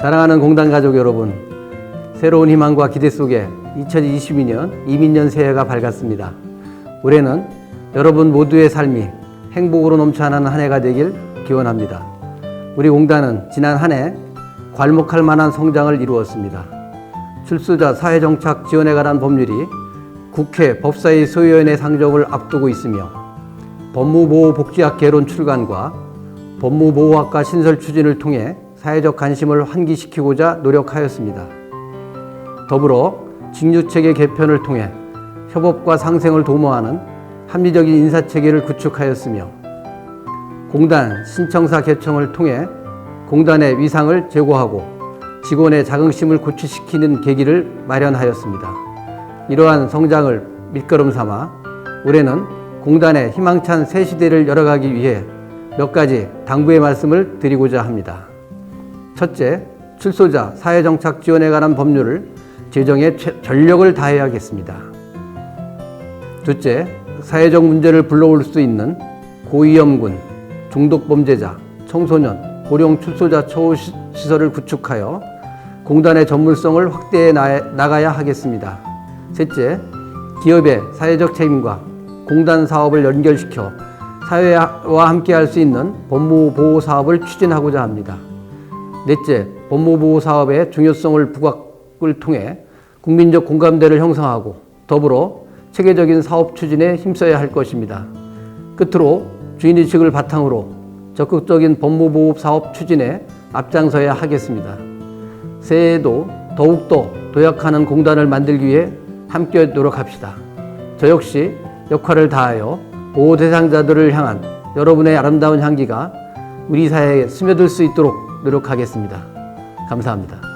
사랑하는 공단 가족 여러분, 새로운 희망과 기대 속에 2022년 이민년 새해가 밝았습니다. 올해는 여러분 모두의 삶이 행복으로 넘쳐나는 한 해가 되길 기원합니다. 우리 공단은 지난 한 해 괄목할 만한 성장을 이루었습니다. 출소자 사회정착 지원에 관한 법률이 국회 법사위 소위원회 상정을 앞두고 있으며 법무보호복지학 개론 출간과 법무보호학과 신설 추진을 통해 사회적 관심을 환기시키고자 노력하였습니다. 더불어 직류체계 개편을 통해 협업과 상생을 도모하는 합리적인 인사체계를 구축하였으며 공단 신청사 개청을 통해 공단의 위상을 제고하고 직원의 자긍심을 고취시키는 계기를 마련하였습니다. 이러한 성장을 밑거름 삼아 올해는 공단의 희망찬 새 시대를 열어가기 위해 몇 가지 당부의 말씀을 드리고자 합니다. 첫째, 출소자 사회정착 지원에 관한 법률을 제정에 최- 전력을 다해야겠습니다. 둘째, 사회적 문제를 불러올 수 있는 고위험군, 중독범죄자, 청소년, 고령 출소자 처우 시- 시설을 구축하여 공단의 전문성을 확대해 나- 나가야 하겠습니다. 셋째, 기업의 사회적 책임과 공단 사업을 연결시켜 사회와 함께 할 수 있는 법무 보호 사업을 추진하고자 합니다. 넷째, 법무보호 사업의 중요성을 부각을 통해 국민적 공감대를 형성하고 더불어 체계적인 사업 추진에 힘써야 할 것입니다. 끝으로 주인의식을 바탕으로 적극적인 법무보호 사업 추진에 앞장서야 하겠습니다. 새해에도 더욱더 도약하는 공단을 만들기 위해 함께 노력합시다. 저 역시 역할을 다하여 보호 대상자들을 향한 여러분의 아름다운 향기가 우리 사회에 스며들 수 있도록 노력하겠습니다. 감사합니다.